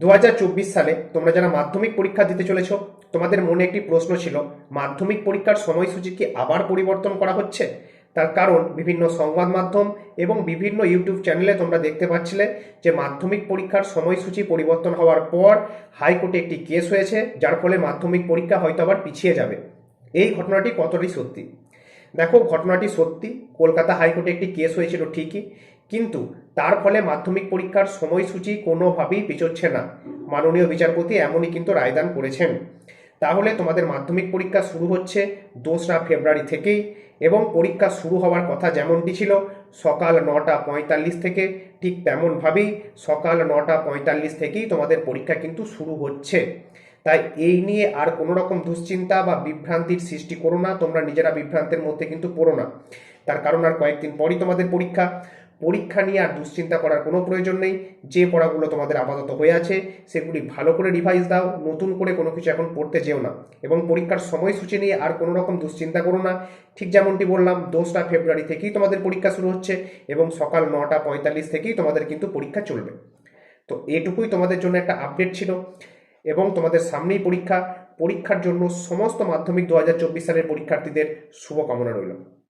দু হাজার চব্বিশ সালে তোমরা যারা মাধ্যমিক পরীক্ষা দিতে চলেছ, তোমাদের মনে একটি প্রশ্ন ছিল, মাধ্যমিক পরীক্ষার সময়সূচি কি আবার পরিবর্তন করা হচ্ছে? তার কারণ বিভিন্ন সংবাদ মাধ্যম এবং বিভিন্ন ইউটিউব চ্যানেলে তোমরা দেখতে পাচ্ছিলে যে মাধ্যমিক পরীক্ষার সময়সূচি পরিবর্তন হওয়ার পর হাইকোর্টে একটি কেস হয়েছে, যার ফলে মাধ্যমিক পরীক্ষা হয়তো আবার পিছিয়ে যাবে। এই ঘটনাটি কতটি সত্যি? দেখো, ঘটনাটি সত্যি। কলকাতা হাইকোর্টে একটি কেস হয়েছিল ঠিকই কিন্তু তার ফলে মাধ্যমিক পরীক্ষার সময়সূচি কোনোভাবেই পিছোচ্ছে না। মাননীয় বিচারপতি এমনই কিন্তু রায়দান করেছেন। তাহলে তোমাদের মাধ্যমিক পরীক্ষা শুরু হচ্ছে দোসরা ফেব্রুয়ারি থেকেই এবং পরীক্ষা শুরু হওয়ার কথা যেমনটি ছিল, সকাল নটা পঁয়তাল্লিশ থেকে ঠিক তেমনভাবেই সকাল নটা পঁয়তাল্লিশ থেকেই তোমাদের পরীক্ষা কিন্তু শুরু হচ্ছে। তাই এই নিয়ে আর কোনো রকম দুশ্চিন্তা বা বিভ্রান্তির সৃষ্টি করো না, তোমরা নিজেরা বিভ্রান্তের মধ্যে কিন্তু পড়ো না। তার কারণ আর কয়েকদিন পরই তোমাদের পরীক্ষা। পরীক্ষা নিয়ে আর দুশ্চিন্তা করার কোনো প্রয়োজন নেই। যে পড়াগুলো তোমাদের আপাতত হয়ে আছে, সেগুলি ভালো করে রিভাইজ দাও, নতুন করে কোনো কিছু এখন পড়তে যেও না। এবং পরীক্ষার সময়সূচি নিয়ে আর কোনো রকম দুশ্চিন্তা করো না। ঠিক যেমনটি বললাম, দোসরা ফেব্রুয়ারি থেকেই তোমাদের পরীক্ষা শুরু হচ্ছে এবং সকাল নটা পঁয়তাল্লিশ থেকেই তোমাদের কিন্তু পরীক্ষা চলবে। তো এটুকুই তোমাদের জন্য একটা আপডেট ছিল। এবং তোমাদের সামনেই পরীক্ষা। পরীক্ষার জন্য সমস্ত মাধ্যমিক দু হাজার চব্বিশ সালের পরীক্ষার্থীদের শুভকামনা রইল।